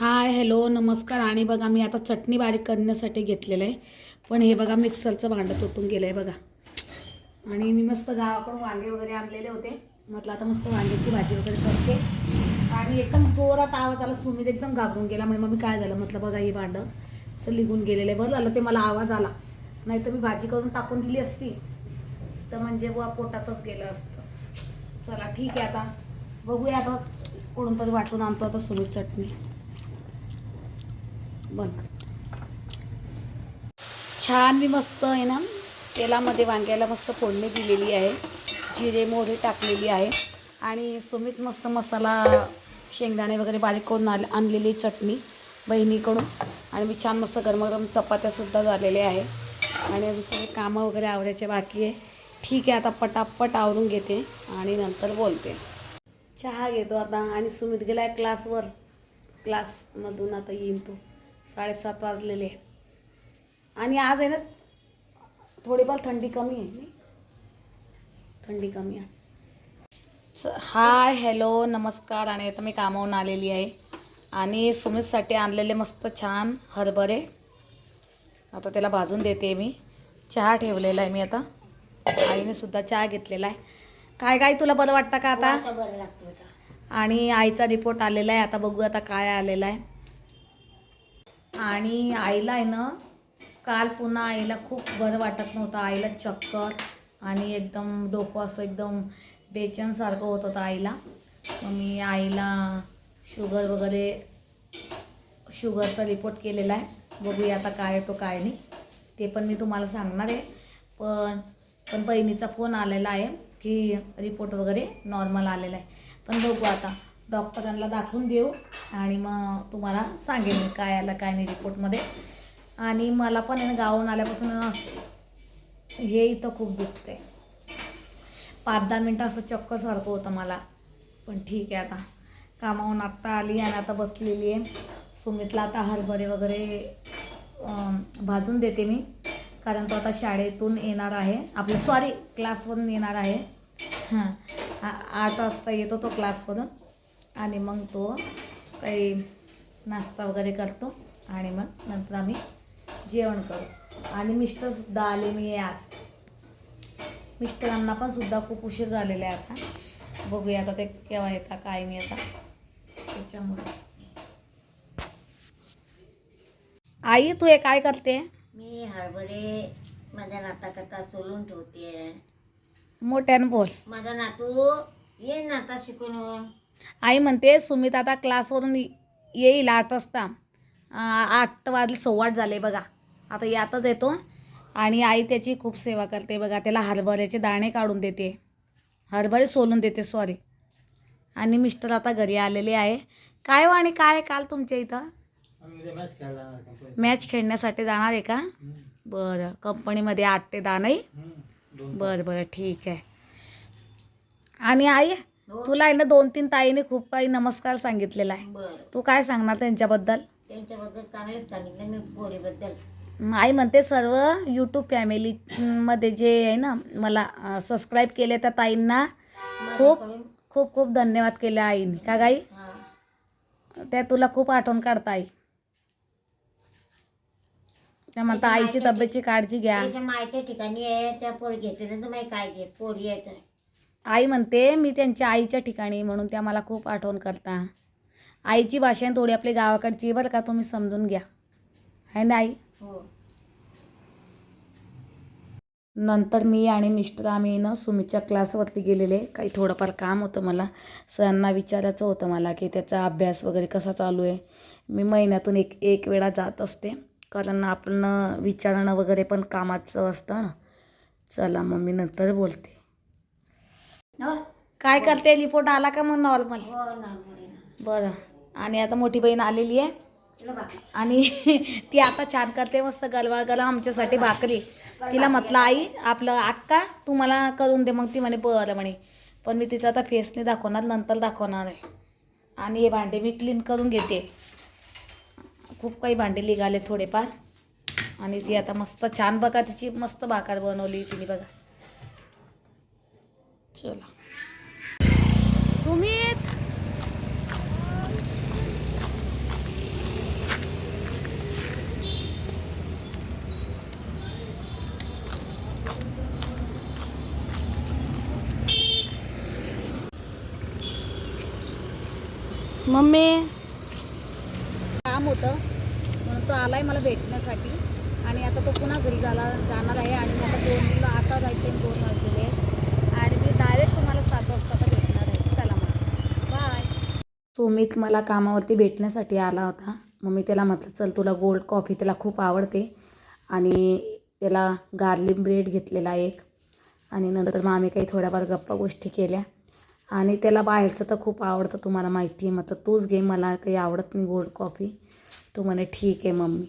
Hi hello नमस्कार. आणि बघा मी आता चटणी बारीक करण्यासाठी घेतलेलं आहे. पण हे बघा मिक्सरचं भांडं तुटून गेलं आहे बघा. आणि मी मस्त गावाकडून वांगे वगैरे आणलेले होते. म्हटलं आता मस्त वांग्याची भाजी वगैरे करते. आणि एकदम जोरात आवाज आला. सुमित एकदम घाबरून गेला. म्हणजे मग मी काय झालं? म्हटलं बघा हे भांडं असं निघून गेलेलं आहे. बरं झालं ते मला आवाज आला. नाही तर मी भाजी करून टाकून दिली असती. तर म्हणजे बुवा पोटातच गेलं असतं. चला ठीक आहे आता. बघूया बघ कोणतरी वाटून आणतो आता सुमित चटणी. बघ. छान मी मस्त आहे ना तेलामध्ये वांग्याला मस्त फोडणी दिलेली आहे जिरे मोहरी टाकलेली आहे आणि सुमित मस्त मसाला शेंगदाणे वगैरे बारीक करून आले आणलेली चटणी बहिणीकडून आणि मी छान मस्त गरमागरम चपात्यासुद्धा झालेल्या आहे. आणि दुसरे कामं वगैरे आवरायचे बाकी आहे. ठीक आहे आता पटापट आवरून घेते आणि नंतर बोलते. चहा घेतो आता आणि सुमित गेला आहे क्लासवर क्लासमधून आता येईन तो. साडेसात वाजलेले. आणि आज आहे ना थोडीफार थंडी कमी आहे नाही? थंडी कमी आहे हाय हॅलो नमस्कार आणि आता मी कामावून आलेली आहे. आणि सुमितसाठी आणलेले मस्त छान हरभरे. आता त्याला भाजून देते मी. चहा ठेवलेला आहे मी आता. आईने सुद्धा चहा घेतलेला आहे. काय काय तुला बरं वाटतं का आता? आणि आईचा रिपोर्ट आलेला आहे. आता बघू आता काय आलेला आहे. आणि आईला आहे ना काल पुन्हा आईला खूप बरं वाटत नव्हतं. आईला चक्कर आणि एकदम डोकं असं एकदम बेचनसारखं होत होतं आईला. मग मी आईला शुगर वगैरे शुगरचा रिपोर्ट केलेला आहे. बघूया आता काय येतो काय नाही. ते पण मी तुम्हाला सांगणार आहे. पण पण बहिणीचा फोन आलेला आहे की रिपोर्ट वगैरे नॉर्मल आलेला आहे. पण बघू आता. डॉक्टरांना दाखवून देऊ आणि मग तुम्हाला सांगेन मी काय आलं काय नाही रिपोर्टमध्ये. आणि मला पण आहे गावाहून आल्यापासून हे इथं खूप दुखते पाच दहा मिनटं असं चक्कसारखं होतं मला. पण ठीक आहे आता. कामावून आत्ता आली आणि आता बसलेली आहे. सुमितला आता हरभरे वगैरे भाजून देते मी. कारण तो आता शाळेतून येणार आहे. आपलं सॉरी क्लासवरून येणार आहे. हां. आ- आठ वाजता येतो तो क्लासवरून आणि मग तो काही नाश्ता वगैरे करतो आणि मग नंतर आम्ही जेवण करू. आणि मिस्टरसुद्धा आले मी आज. मिस्टरांना पण सुद्धा खूप उशीर झालेला आहे आता. बघूया आता ते केव्हा येतात काय नाही आता. त्याच्यामुळे. आई तू हे काय करते? मी हरभरे माझ्या नाताकरता सोलून ठेवते मोठ्यानं बोल. माझा नातू ये नाता शिकून. आई म्हणते सुमित आता क्लासवरून येईल आठ वाजता. आठ वाजले सव्वा आठ झाले बघा. आता यातच येतो. आणि आई त्याची खूप सेवा करते बघा. त्याला हरभऱ्याचे दाणे काढून देते. हरभरे सोलून देते सॉरी आणि मिस्टर आता घरी आलेले आहे. काय हो आणि काय काल तुमच्या इथं? मॅच खेळण्यासाठी जाणार आहे का? बरं. कंपनीमध्ये आठ ते दहा नाही? बरं बरं. ठीक आहे. आणि आई? तुला आहे ना दोन तीन ताईने खूप काही नमस्कार सांगितलेला आहे. बर. तू काय सांगणार त्यांच्याबद्दल? त्यांच्याबद्दल चांगलेच सांगितलं मी पोरीबद्दल. म, आई म्हणते सर्व यूट्यूब फॅमिली मध्ये जे आहे ना मला सबस्क्राईब केले त्या ताईंना खूप माझ्याकडून खूप खूप धन्यवाद केले आईने. का गाई? हा. त्या तुला खूप आठवण काढता आई. त्या म्हणता आईची तब्येतची काळजी घ्या. त्याच्या मायच्या ठिकाणी आहे त्या पोरी तर माहिती काय घे पोरी यायचं आई म्हणते मी त्यांच्या आईच्या ठिकाणी म्हणून त्या मला खूप आठवण करता. आईची भाषा आहे थोडी आपली गावाकडची बरं का तुम्ही समजून घ्या. आहे ना आई? हो. नंतर मी आणि मिस्टर आम्ही ना सुमीच्या क्लासवरती गेलेले. काही थोडंफार काम होतं मला. सरांना विचारायचं होतं मला की त्याचा अभ्यास वगैरे कसा चालू आहे. मी महिन्यातून एक एक वेळा जात असते. कारण आपण विचारणं वगैरे पण कामाचं असतं ना. चला मग मी नंतर बोलते. काय करते? रिपोर्ट आला का मग नॉर्मल हो ना पोरी ना. बरं. आणि आता मोठी बहीण आलेली आहे. आणि ती आता छान करते मस्त गलवा गला आमच्यासाठी भाकरी. तिला म्हटलं आई आपलं अक्का तू मला करून दे. मग ती म्हणे बरं म्हणे. पण मी तिचं आता फेस नाही दाखवणार नंतर दाखवणार आहे. आणि हे भांडे मी क्लीन करून घेते. खूप काही भांडे निघाले थोडेफार. आणि ती आता मस्त छान बघा तिची मस्त भाकर बनवली तिने बघा. चला. सुमित. मम्मी. काम होतं. म्हणून तो आलाय मला भेटण्यासाठी. आणि आता तो पुन्हा घरी झाला जाणार आहे आणि मला दोन आता जायचं दोन वाजलेले. वाजता भेटणार आहे चला मग. बाय सुमित मला कामावरती भेटण्यासाठी आला होता. मग मी त्याला म्हटलं चल तुला गोल्ड कॉफी त्याला खूप आवडते. आणि त्याला गार्लिक ब्रेड घेतलेला एक. आणि नंतर मग आम्ही काही थोड्याफार गप्पा गोष्टी केल्या. आणि त्याला बाहेरचं तर खूप आवडतं तुम्हाला माहिती आहे. म्हटलं तूच घे मला काही आवडत नाही गोल्ड कॉफी. तो म्हणे ठीक आहे मम्मी.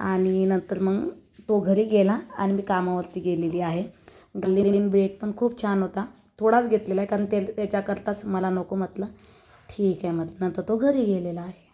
आणि नंतर मग तो घरी गेला आणि मी कामावरती गेलेली आहे. गार्लिक ब्रेड पण खूप छान होता. थोडाच घेतलेला आहे कारण ते त्याच्याकरताच मला नको म्हटलं. ठीक आहे म्हटलं नंतर तो घरी गेलेला आहे.